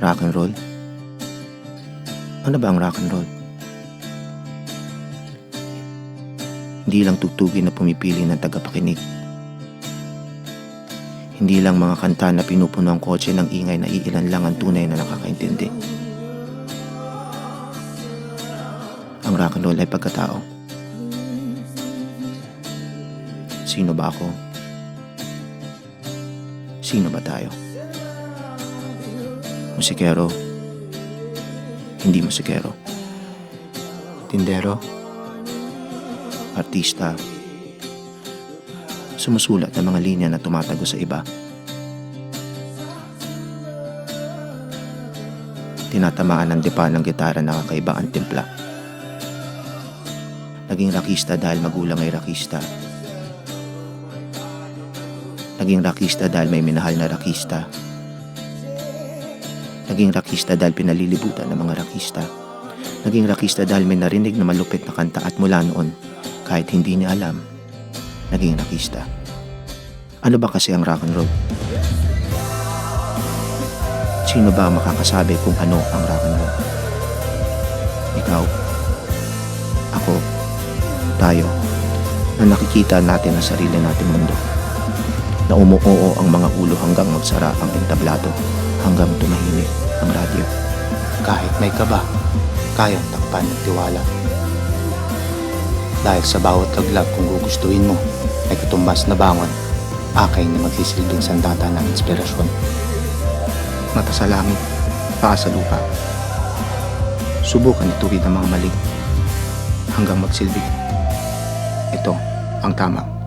Rock and roll? Ano ba ang rock and roll? Hindi lang tugtugin na pumipili ng tagapakinig. Hindi lang mga kanta na pinupuno ang kotse ng ingay na iilan lang ang tunay na nakakaintindi. Ang rock and roll ay pagkatao. Sino ba ako? Sino ba tayo? Musikero? Hindi musikero. Tindero? Artista? Sumusulat ng mga linya na tumatago sa iba. Tinatamaan ng dipa ng gitara na kakaiba ang timpla. Naging rakista dahil magulang ay rakista. Naging rakista dahil may minahal na rakista. Naging rakista dahil pinalilibutan ng mga rakista. Naging rakista dahil may narinig na malupit na kanta at mula noon, kahit hindi niya alam, naging rakista. Ano ba kasi ang rock and roll? Sino ba makakasabi kung ano ang rock and roll? Ikaw, ako, tayo, na nakikita natin ang sarili nating mundo na umuoo ang mga ulo hanggang magsara ang entablado, hanggang tumahimik ang radyo. Kahit may kaba, kayang takpan ng tiwala. Dahil sa bawat laglag kung gugustuhin mo, ay katumbas na bangon, akay na magsisilbing sandata ng inspirasyon. Mata sa langit, paa sa lupa. Subukan ituwid ang mga mali hanggang magsilbi. Ito ang tama.